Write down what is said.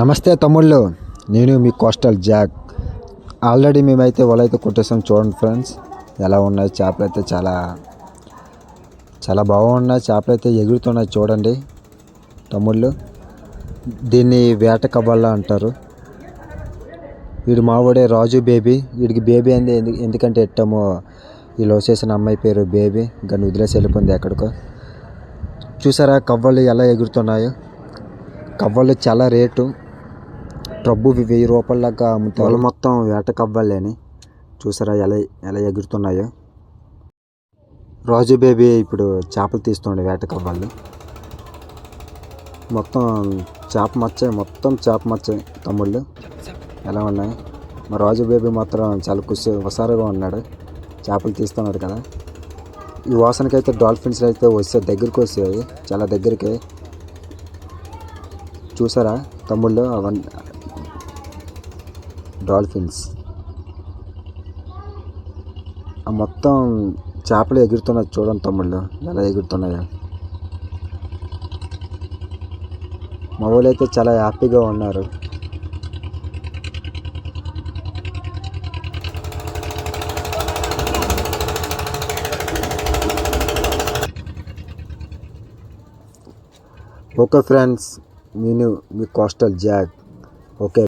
నమస్తే తమ్ముళ్ళు. నేను మీ కోస్టల్ జాక్. ఆల్రెడీ మేమైతే వలైతే కొట్టేసాం చూడండి ఫ్రెండ్స్. ఎలా ఉన్నాయి? చేపలు అయితే చాలా చాలా బాగున్నాయి. చేపలు అయితే ఎగురుతున్నాయి చూడండి తమ్ముళ్ళు. దీన్ని వేట కవ్వాల అంటారు. వీడు మావాడే రాజు బేబీ. వీడికి బేబీ అంది ఎందుకు ఎందుకంటే ఎట్టమో ఈ లో చేసిన అమ్మాయి పేరు బేబీ. కానీ వదిలేసి వెళ్ళిపోయింది ఎక్కడికో. చూసారా కవ్వలు ఎలా ఎగురుతున్నాయో? కవ్వలు చాలా రేటు. ట్రబ్బు వెయ్యి రూపాయల దాకా అమ్ముతారు మొత్తం వేట కవ్వాలేని. చూసారా ఎలా ఎలా ఎగురుతున్నాయో. రాజు బేబీ ఇప్పుడు చేపలు తీస్తుండే వేట మొత్తం చేప మచ్చాయి మొత్తం చేప మచ్చాయి తమ్ముళ్ళు. ఎలా ఉన్నాయి? మా రాజు బేబీ మాత్రం చాలా కుసి హుషారుగా ఉన్నాడు. చేపలు తీస్తున్నాడు కదా. ఈ వాసనకైతే డాల్ఫిన్స్ అయితే వస్తే దగ్గరికి వస్తాయి చాలా దగ్గరికి. చూసారా తమ్ముళ్ళు అవన్నీ డాల్ఫిన్స్. ఆ మొత్తం చేపలు ఎగురుతున్నాయి చూడండి తమ్ముళ్ళు ఎలా ఎగురుతున్నాయో. మా అయితే చాలా హ్యాపీగా ఉన్నారు. ఓకే ఫ్రెండ్స్ నేను మీ కోస్టల్ జాగ్. ఓకే.